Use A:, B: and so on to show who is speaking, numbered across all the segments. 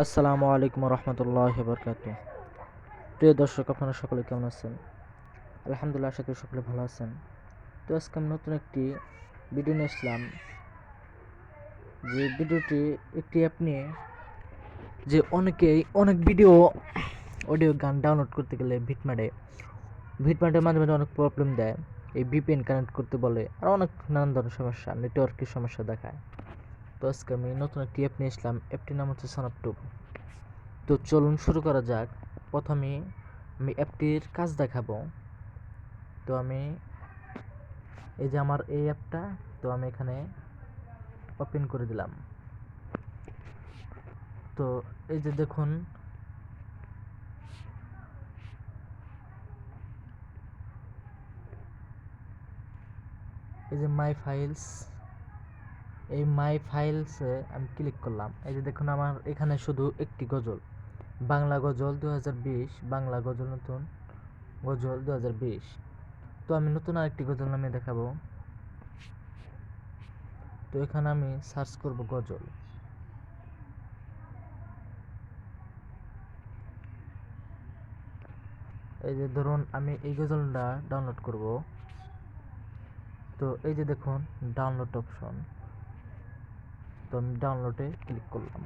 A: আসসালামু আলাইকুম রহমতুল্লাহ বরকাত। প্রিয় দর্শক, আপনারা সকলে কেমন আছেন? আলহামদুলিল্লাহ, আশা করি সকলে ভালো আছেন। তো আজকে আমি নতুন একটি ভিডিও নিয়ে আসলাম। যে ভিডিওটি একটি অ্যাপ নিয়ে যে অনেকেই অনেক ভিডিও অডিও গান ডাউনলোড করতে গেলে ভিটম্যাটে ভিটম্যাটে মাঝে মাঝে অনেক প্রবলেম দেয়। এই ভিপিএন কানেক্ট করতে বলে, আর অনেক নানান ধরনের সমস্যা নেটওয়ার্কের সমস্যা দেখায়। আজকে আমি নতুন একটি অ্যাপ নিয়ে অ্যাপটির নাম হচ্ছে সানাপটুপ তো চলুন শুরু করা যাক। প্রথমে আমি অ্যাপটির কাজ দেখাবো। তো আমি এই যে আমার এই অ্যাপটা তো আমি এখানে ওপেন করে দিলাম। তো এই যে দেখুন, এই যে মাই ফাইলস এই মাই ফাইলসে আমি ক্লিক করলাম। এই যে দেখুন আমার এখানে শুধু একটি গজল। বাংলা গজল দু হাজার বিশ, বাংলা গজল নতুন গজল দুহাজার বিশ। তো আমি নতুন আরেকটি গজল নামে দেখাবো। তো এখানে আমি সার্চ করব গজল। এই যে ধরুন আমি এই গজলটা ডাউনলোড করব। তো এই যে দেখুন ডাউনলোড অপশন তো আমি ডাউনলোডে ক্লিক করলাম।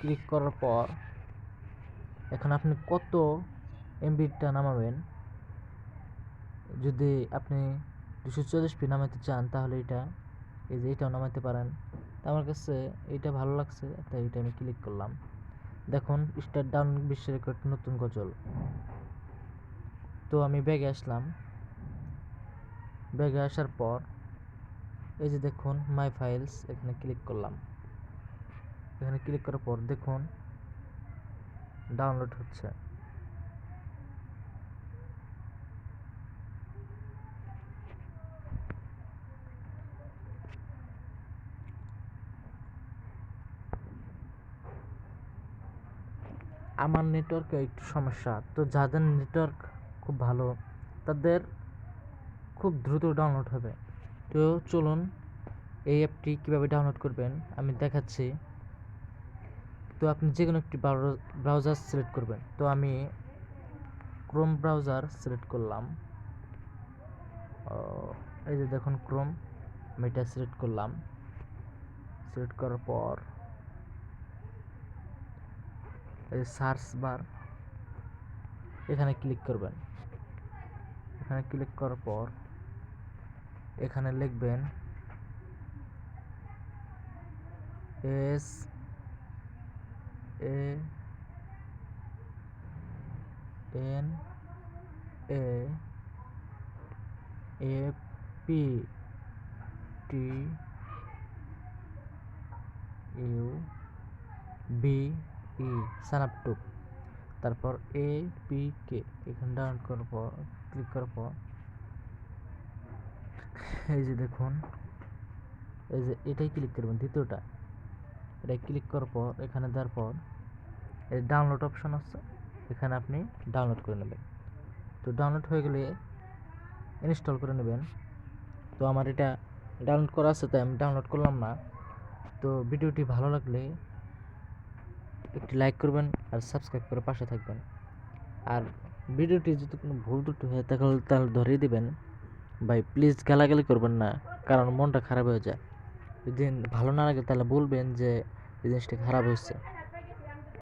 A: ক্লিক করার পর, এখন আপনি কত এমবিটা নামাবেন? যদি আপনি দুশো চল্লিশ পি নামাতে চান, তাহলে এটা, এই যে এটাও নামাতে পারেন। আমার কাছে এইটা ভালো লাগছে তাই এটা আমি ক্লিক করলাম। দেখুন স্টার ডাউন বিশ্ব রেকর্ড নতুন গজল। তো আমি ব্যাগে আসলাম। ব্যাগে আসার পর এই যে দেখুন মাই ফাইলস এখানে ক্লিক করলাম। এখানে ক্লিক করার পর দেখুন ডাউনলোড হচ্ছে। আমার নেটওয়ার্কে একটু সমস্যা। তো যাদের নেটওয়ার্ক খুব ভালো, তাদের খুব দ্রুত ডাউনলোড হবে। তো চলুন এই অ্যাপটি কীভাবে ডাউনলোড করবেন আমি দেখাচ্ছি। তো আপনি যে কোনো একটি ব্রাউজার সিলেক্ট করবেন। তো আমি ক্রোম ব্রাউজার সিলেক্ট করলাম। এই যে দেখুন ক্রোম, আমি এটা সিলেক্ট করলাম। সিলেক্ট করার পর এই সার্চ বার এখানে ক্লিক করবেন। এখানে ক্লিক করার পর এখানে লিখবেন S A N A F P T U B E সানাপটুপ তারপর এ পি কে, এখানে ডাউনলোড করার পর, ক্লিক করার পর এই যে দেখুন, এই যে এটাই ক্লিক করবেন, দ্বিতীয়টা। এটাই ক্লিক করার পর, এখানে দেওয়ার পর, এই ডাউনলোড অপশন আছে, এখানে আপনি ডাউনলোড করে নেবেন। তো ডাউনলোড হয়ে গেলে ইনস্টল করে নেবেন। তো আমার এটা ডাউনলোড করা আছে, তাই আমি ডাউনলোড করলাম না। তো ভিডিওটি ভালো লাগলে একটি লাইক করবেন আর সাবস্ক্রাইব করে পাশে থাকবেন। আর ভিডিওটি যদি কোনো ভুল ত্রুটি হয়ে, তাহলে তাহলে ধরিয়ে দিবেন। ভাই প্লিজ গালাগালি করবেন না, কারণ মনটা খারাপ হয়ে যায়। যদি ভালো না লাগে তাহলে বলবেন যে, এই জিনিসটা খারাপ হয়েছে।